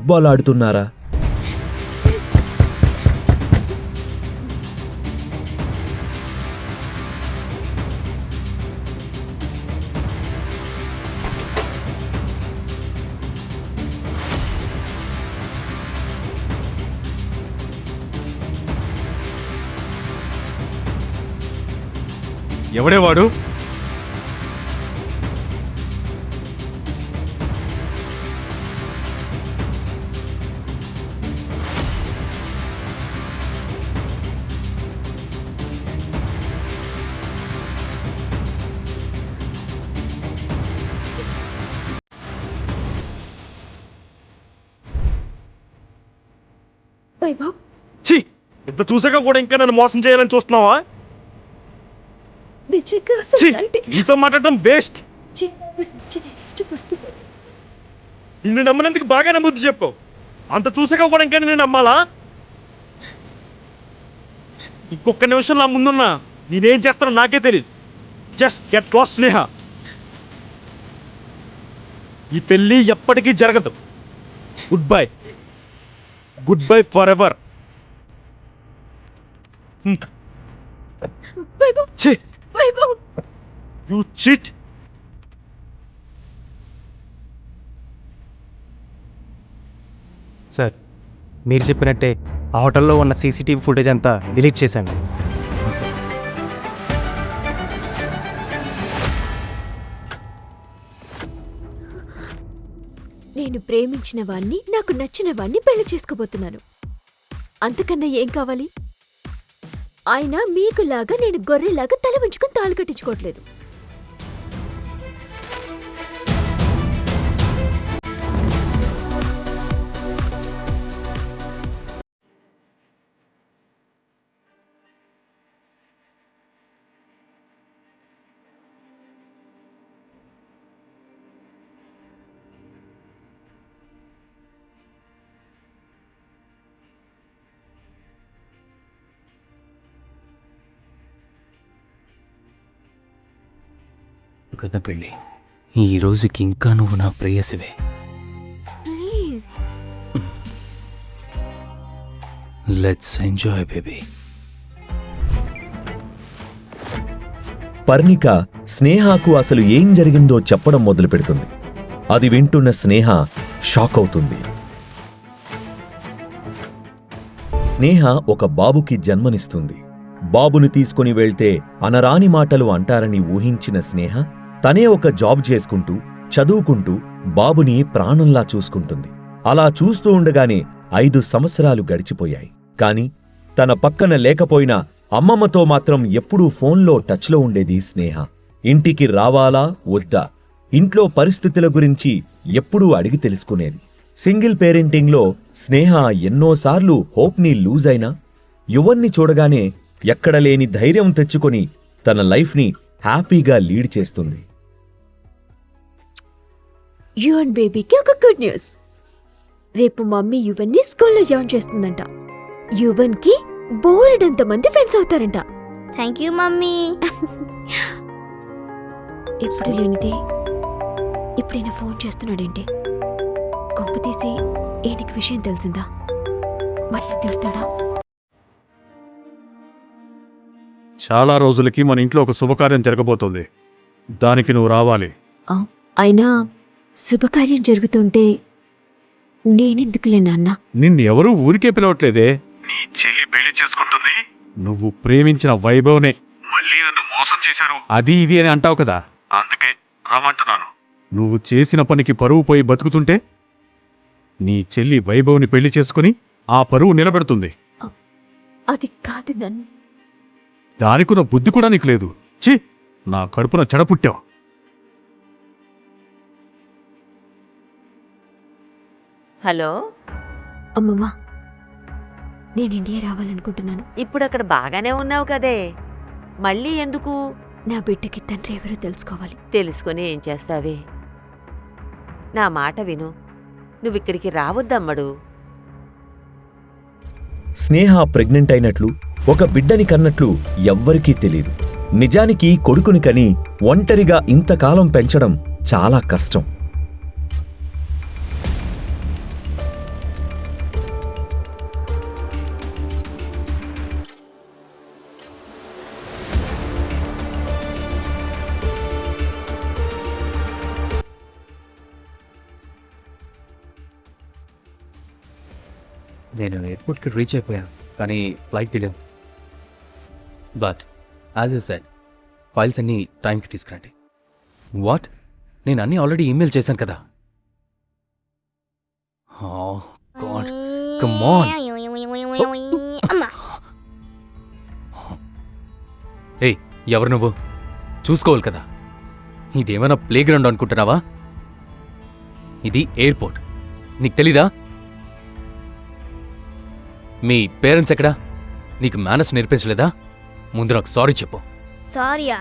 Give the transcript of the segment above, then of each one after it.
Football ఆడుతున్నారా? ఎవడే వాడు? ఇంత చూసాక కూడా ఇంకా నన్ను మోసం చేయాలని చూస్తున్నావా? నీతో మాట్లాడటం బెస్ట్ నిన్ను నమ్మినందుకు బాగా నమ్ముద్ది చెప్పు. అంత చూసాక కూడా ఇంకా నేను నమ్మాలా? ఇంకొక నిమిషం నా ముందున్నా. నేనేం చేస్తానో నాకే తెలియదు జస్ట్ గెట్ క్లాస్ స్నేహ. ఈ పెళ్ళి ఎప్పటికీ జరగదు. Goodbye goodbye forever Vaibhav! ఛీ! వైభవ్! You cheat! సార్ మీరు చెప్పినట్టే ఆ హోటల్లో ఉన్న సీసీటీవీ ఫుటేజ్ అంతా డిలీట్ చేశాను. నేను ప్రేమించిన వాణ్ణి నాకు నచ్చిన వాణ్ణి పెళ్ళి చేసుకోబోతున్నాను. అంతకన్నా ఏం కావాలి? ఆయన మీకులాగా నేను గొర్రెలాగా తల ఉంచుకొని తాళి కట్టించుకోవట్లేదు. కదా పెళ్ళి. ఈ రోజుకి ఇంకా నువ్వు నా ప్రేయసివే. Please. Let's enjoy baby Parnika స్నేహాకు అసలు ఏం జరిగిందో చెప్పడం మొదలుపెడుతుంది. అది వింటున్న స్నేహ షాక్ అవుతుంది. స్నేహ ఒక బాబుకి జన్మనిస్తుంది. బాబుని తీసుకుని వెళ్తే అనరాని మాటలు అంటారని ఊహించిన స్నేహ తనే ఒక జాబ్ చేసుకుంటూ చదువుకుంటూ బాబుని ప్రాణంలా చూసుకుంటుంది. అలా చూస్తూ ఉండగానే ఐదు సంవత్సరాలు గడిచిపోయాయి. కాని తన పక్కన లేకపోయినా అమ్మమ్మతో మాత్రం ఎప్పుడూ ఫోన్లో టచ్లో ఉండేది స్నేహ. ఇంటికి రావాలా వద్దా? ఇంట్లో పరిస్థితుల గురించి ఎప్పుడూ అడిగి తెలుసుకునేది. సింగిల్ పేరెంటింగ్లో స్నేహ ఎన్నోసార్లు హోప్ని లూజ్ అయినా యువన్ని చూడగానే ఎక్కడ లేని ధైర్యం తెచ్చుకొని తన లైఫ్ని హ్యాపీగా లీడ్ చేస్తుంది. యువన్ బేబీకి ఒక గుడ్ న్యూస్. రేపు మమ్మీ యువన్ని స్కూల్లో జాయిన్ చేస్తుందంట. యువన్కి బోలెడంత మంది ఫ్రెండ్స్ అవుతారంట. Thank you mummy. ఎప్పుడు లేనిది ఇప్పుడైనా ఫోన్ చేస్తున్నాడేంటి? కొంప తీసి ఈయనకి విషయం తెలిసిందా? మళ్ళీ తిడతాడా చాలా రోజులకి మన ఇంట్లో ఒక శుభకార్యం జరగబోతోంది. దానికి నువ్వు రావాలి. అయినా శుభకార్యం జరుగుతుంటే నేనెందుకులే నాన్న? నిన్ను ఎవరూ ఊరికే పిలవట్లేదే. నీ చెల్లి పెళ్ళి చేసుకుంటుంది. నువ్వు ప్రేమించిన వైభవ్నే. మళ్ళీ నన్ను మోసం చేశారు. అది ఇది అని అంటావు కదా? అందుకే రామంటున్నాను నువ్వు చేసిన పనికి పరువు పోయి బతుకుతుంటే నీ చెల్లి వైభవ్ని పెళ్ళి చేసుకుని ఆ పరువు నిలబెడుతుంది. అది కాదు నన్ను. దానికున్న బుద్ధి కూడా నీకు లేదు. ఛీ! నా కడుపున చెడపుట్టావు. హలో? అమ్మమ్మ నేను ఇండియా రావాలనుకుంటున్నాను. ఇప్పుడు అక్కడ బాగానే ఉన్నావు కదే. మళ్ళీ ఎందుకు? నా బిడ్డకి తండ్రి ఎవరో తెలుసుకోవాలి. తెలుసుకొని ఏం చేస్తావే? నా మాట విను. నువ్విక్కడికి రావద్దమ్మడు. స్నేహ ప్రెగ్నెంట్ అయినట్లు ఒక బిడ్డని కన్నట్లు ఎవ్వరికీ తెలియదు నిజానికి కొడుకుని కని ఒంటరిగా ఇంతకాలం పెంచడం చాలా కష్టం. ఎయిర్పోర్ట్కి రీచ్ అయిపోయాను కానీ flight delay but as I said files అన్నీ టైంకి తీసుకురండి. వాట్ నేను అన్నీ ఆల్రెడీ ఈమెయిల్ చేశాను కదా? గాడ్ కమ్ ఆన్ ఏయ్ ఎవరు నువ్వు? చూసుకోవాలి కదా. ఇదేమైనా ప్లే గ్రౌండ్ అనుకుంటున్నావా? ఇది ఎయిర్పోర్ట్ నీకు తెలీదా? మీ పేరెంట్స్ ఎక్కడా? నీకు మేనస్ నేర్పించలేదా? ముందు నాకు సారీ చెప్పు. సారీయా?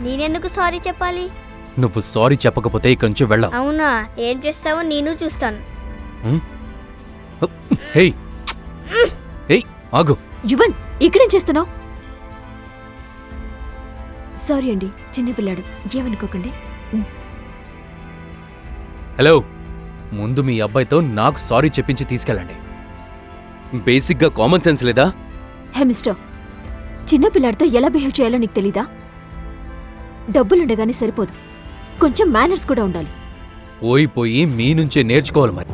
నేనెందుకు సారీ చెప్పాలి? నువ్వు సారీ చెప్పకపోతే ఇక్కడి నుంచి వెళ్ళావు. అవునా? ఏం చేస్తావో నేను చూస్తాను. హేయ్. హేయ్ ఆగు. యువన్ ఇక్కడేం చేస్తున్నావు? సారీ అండి చిన్నపిల్లాడు ఏమనుకోకండి. హలో. ముందు మీ అబ్బాయితో నాకు సారీ చెప్పించి తీసుకెళ్ళండి. బేసిక్గా కామన్ సెన్స్ లేదా? Hey mister. చిన్నపిల్లాడితో ఎలా బిహేవ్ చేయాలో నీకు తెలీదా? డబ్బులుండగానే సరిపోదు. కొంచెం మేనర్స్ కూడా ఉండాలి. పోయి పోయి మీ నుంచే నేర్చుకోవాలి మరి.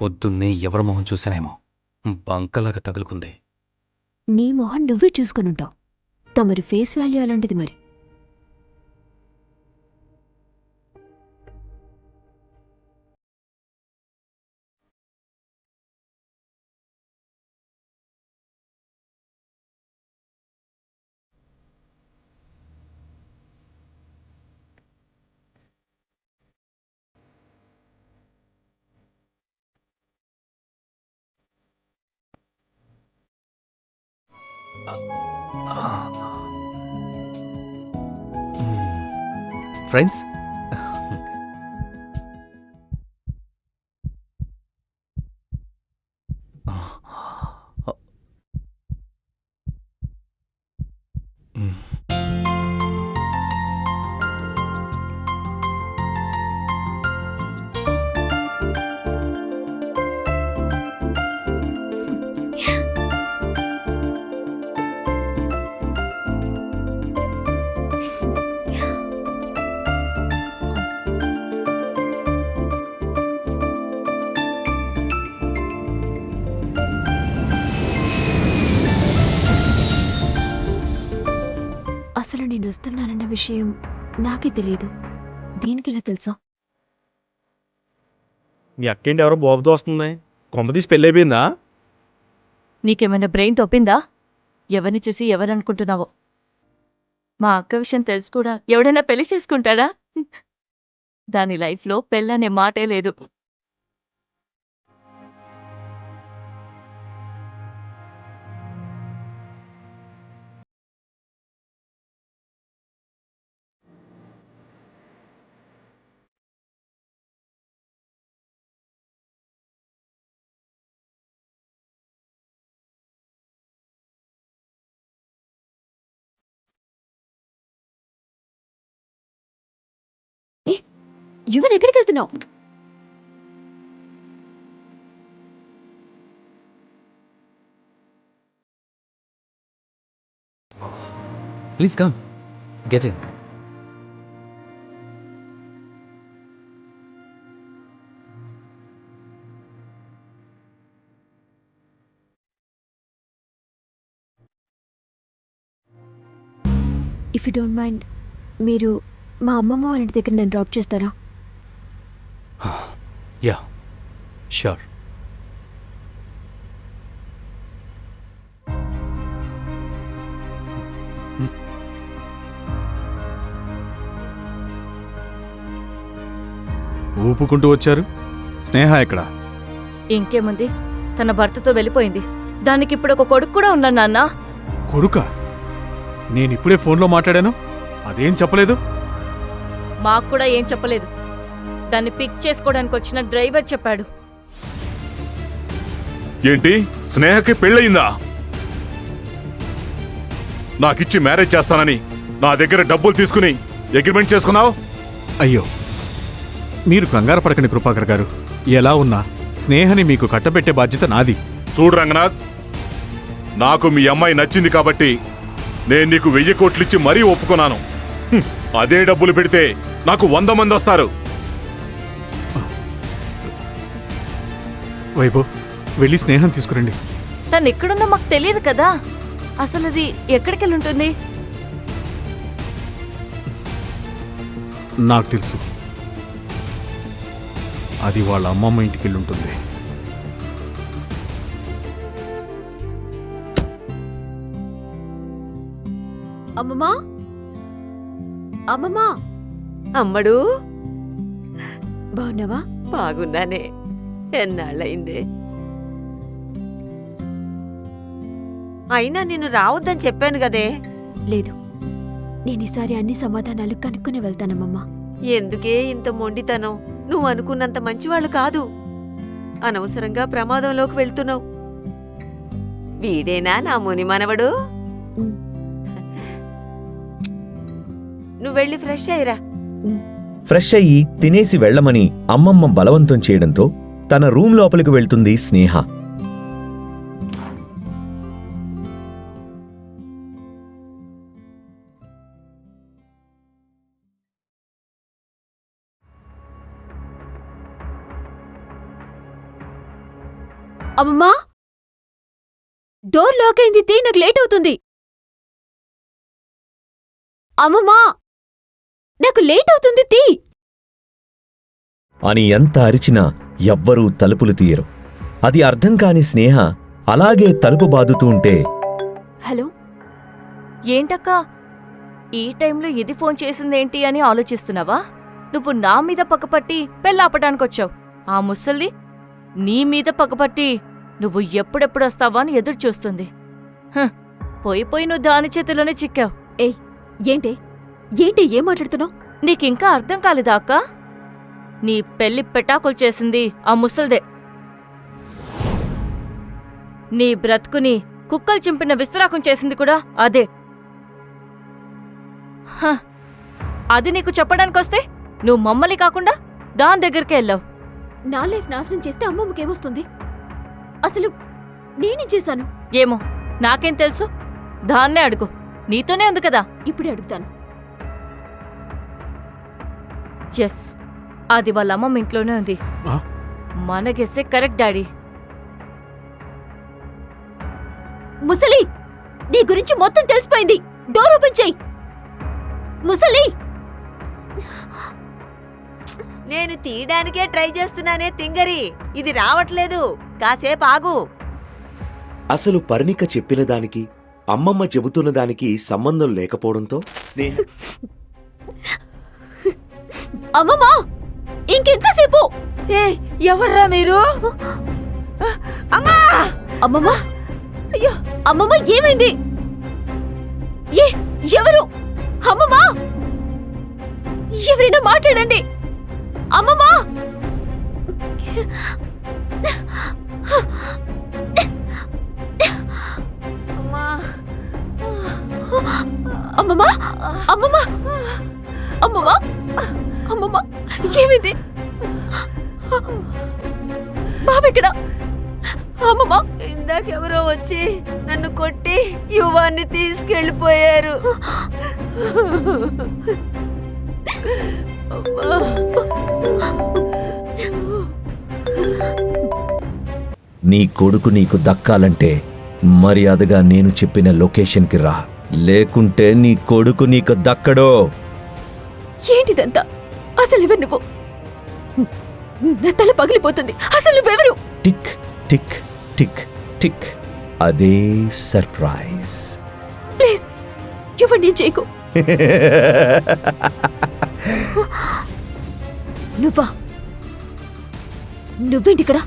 పొద్దున్నే ఎవరి మొహం చూసానేమో బంకలాగా తగులుకుంది. నీ మొహం నువ్వే చూసుకునుంటావు. తమరి ఫేస్ వాల్యూ అలాంటిది మరి. ఫ్రెండ్స్ విషయం నాకే తెలియదు దీనికి ఇలా తెలుసా? మీ అక్కేంటి ఎవరో బాబుతో వస్తుంది? కొంపదీసి పెళ్ళి అయిపోయిందా నీకేమైనా బ్రెయిన్ తప్పిందా ఎవరిని చూసి ఎవరనుకుంటున్నావో? మా అక్క విషయం తెలుసు కూడా ఎవడైనా పెళ్ళి చేసుకుంటాడా? దాని లైఫ్లో పెళ్ళనే మాటే లేదు. యువన్ ఎక్కడికి వెళ్తున్నావు? Please come get in if you don't mind మీరు మా అమ్మమ్మ వాళ్ళ ఇంటి దగ్గర నన్ను డ్రాప్ చేస్తారా? Yeah sure. ఊపుకుంటూ వచ్చారు. స్నేహ ఎక్కడ? ఇంకేముంది? తన భర్తతో వెళ్ళిపోయింది. దానికి ఇప్పుడు ఒక కొడుకు కూడా ఉన్నాను నాన్న. కొడుక? నేనిప్పుడే ఫోన్లో మాట్లాడాను. అదేం చెప్పలేదు? మాకు కూడా ఏం చెప్పలేదు. దాన్ని పిక్ చేసుకోవడానికి వచ్చిన డ్రైవర్ చెప్పాడు. ఏంటి? స్నేహకి పెళ్ళయిందా? నాకిచ్చి మ్యారేజ్ చేస్తానని నా దగ్గర డబ్బులు తీసుకుని అగ్రిమెంట్ చేసుకున్నావు? అయ్యో మీరు కంగారు పడకండి కృపాకర్ గారు. ఎలా ఉన్నా స్నేహని మీకు కట్టబెట్టే బాధ్యత నాది. చూడు రంగనాథ్ నాకు మీ అమ్మాయి నచ్చింది కాబట్టి నేను నీకు వెయ్యి కోట్లిచ్చి మరీ ఒప్పుకున్నాను. హ్మ్, అదే డబ్బులు పెడితే నాకు వంద మంది వస్తారు. వైభవ్ వెళ్ళి స్నేహం తీసుకురండి. తను ఎక్కడుందో మాకు తెలియదు కదా. అసలు అది ఎక్కడికెళ్ళి ఉంటుంది? నాకు తెలుసు. అది వాళ్ళ అమ్మమ్మ ఇంటికి వెళ్ళి ఉంటుంది. అమ్మమ్మా? అమ్మమ్మా? అమ్మడు. బాగున్నావా? బాగున్నానే. ఎన్నాళ్ళయిందే? అయినా నిన్ను రావద్దని చెప్పాను కదే. లేదు. నేను ఈసారి అన్ని సమాధానాలు కనుక్కుని వెళ్తానమ్మమ్మా. ఎందుకే ఇంత మొండితనం? నువ్వు అనుకున్నంత మంచివాళ్ళు కాదు. అనవసరంగా ప్రమాదంలోకి వెళ్తున్నావు. వీడేనా నా ముని మనవడు. నువ్వు వెళ్ళి ఫ్రెష్ అయ్యిరా. ఫ్రెష్ అయ్యి తినేసి వెళ్ళమని అమ్మమ్మ బలవంతం చేయడంతో తన రూమ్ లోపలికి వెళ్తుంది స్నేహ. అమ్మమ్మా! డోర్ లాక్ అయింది తీ నాకు లేట్ అవుతుంది. అమ్మమ్మా! నాకు లేట్ అవుతుంది తీ! అని ఎంత అరిచినా ఎవ్వరూ తలుపులు తీయరు. అది అర్థం కాని స్నేహ అలాగే తలుపు బాదుతూ ఉంటే హలో? ఏంటక్కా? ఈ టైంలో ఇది ఫోన్ చేసిందేంటి అని ఆలోచిస్తున్నావా? నువ్వు నా మీద పక్కపట్టి పెళ్ళాపటానికొచ్చావు. ఆ ముసల్ది నీ మీద పక్కపట్టి నువ్వు ఎప్పుడెప్పుడు వస్తావా అని ఎదురు చూస్తుంది హ్, పోయి పోయి నువ్వు దాని చేతిలోనే చిక్కావు. ఏయ్ ఏంటే? ఏంటి? ఏం మాట్లాడుతున్నావు? నీకింకా అర్థం కాలేదా అక్క? నీ పెళ్ళి పెటాకులు చేసింది ఆ ముసల్దే. నీ బ్రతుకుని కుక్కలు చింపిన విస్తరాకం చేసింది కూడా అదే. హ, అది నీకు చెప్పడానికొస్తే నువ్వు మమ్మల్ని కాకుండా దాని దగ్గరికే వెళ్ళావు. నా లైఫ్ నాశనం చేస్తే అమ్మమ్మకి ఏమొస్తుంది అసలు నేనేం చేశాను? ఏమో నాకేం తెలుసు? దాన్నే అడుగు. నీతోనే ఉంది కదా? ఇప్పుడే అడుగుతాను. ఎస్. అది వాళ్ళ అమ్మమ్మ ఇంట్లోనే ఉంది? మన గెస్సే కరెక్ట్ డాడీ. ముసలి నీ గురించి మొత్తం తెలిసిపోయింది. డోర్ ఓపెన్ చెయ్యి ముసలి! నేను తీయడానికే ట్రై చేస్తున్నానే తింగరి. ఇది రావట్లేదు. కాసేపు ఆగు. అసలు పర్ణిక చెప్పిన దానికి అమ్మమ్మ చెబుతున్న దానికి సంబంధం లేకపోవడంతో స్నేహ అమ్మమ్మా! ఇంకెంతసేపు? ఏ ఎవర్రా మీరు? అమ్మా! అమ్మమ్మా? అయ్యో! అమ్మమ్మ ఏమైంది? ఏ ఎవరు? అమ్మమ్మా! ఎవరైనా మాట్లాడండి! అమ్మమ్మా! అమ్మా! అమ్మమ్మా! అమ్మమ్మా! అమ్మమ్మా! అమ్మమ్మా ఏమైంది? బాబెక్కడ అమ్మమ్మా. ఇందాకెవరో వచ్చి నన్ను కొట్టి యువాన్ని తీసుకెళ్ళిపోయారు. నీ కొడుకు నీకు దక్కాలంటే మర్యాదగా నేను చెప్పిన లొకేషన్కి రా. లేకుంటే నీ కొడుకు నీకు దక్కడో. ఏంటిదంతా? అసలు ఎవరు నువ్వు? నా తల పగిలిపోతుంది. అసలు నువ్వెవరు? Tick tick tick tick. అదే సర్ప్రైజ్. ప్లీజ్ ఎవరు నేను చేయకు. నువ్వా? నువ్వేంటిక్కడ?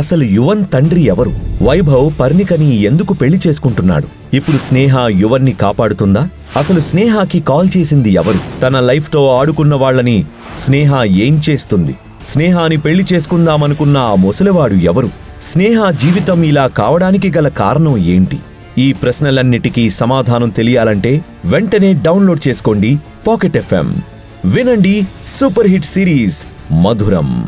అసలు యువన్ తండ్రి ఎవరు? వైభవ్ పర్ణికని ఎందుకు పెళ్ళి చేసుకుంటున్నాడు? ఇప్పుడు స్నేహ యువన్ని కాపాడుతుందా? అసలు స్నేహాకి కాల్ చేసింది ఎవరు? తన లైఫ్తో ఆడుకున్న వాళ్ళని స్నేహ ఏం చేస్తుంది? స్నేహాని పెళ్ళి చేసుకుందామనుకున్న ఆ ముసలివాడు ఎవరు? స్నేహ జీవితం ఇలా కావడానికి గల కారణం ఏంటి? ఈ ప్రశ్నలన్నిటికీ సమాధానం తెలియాలంటే వెంటనే డౌన్లోడ్ చేసుకోండి పాకెట్ ఎఫ్ఎం. వినండి సూపర్ హిట్ సిరీస్ మధురం.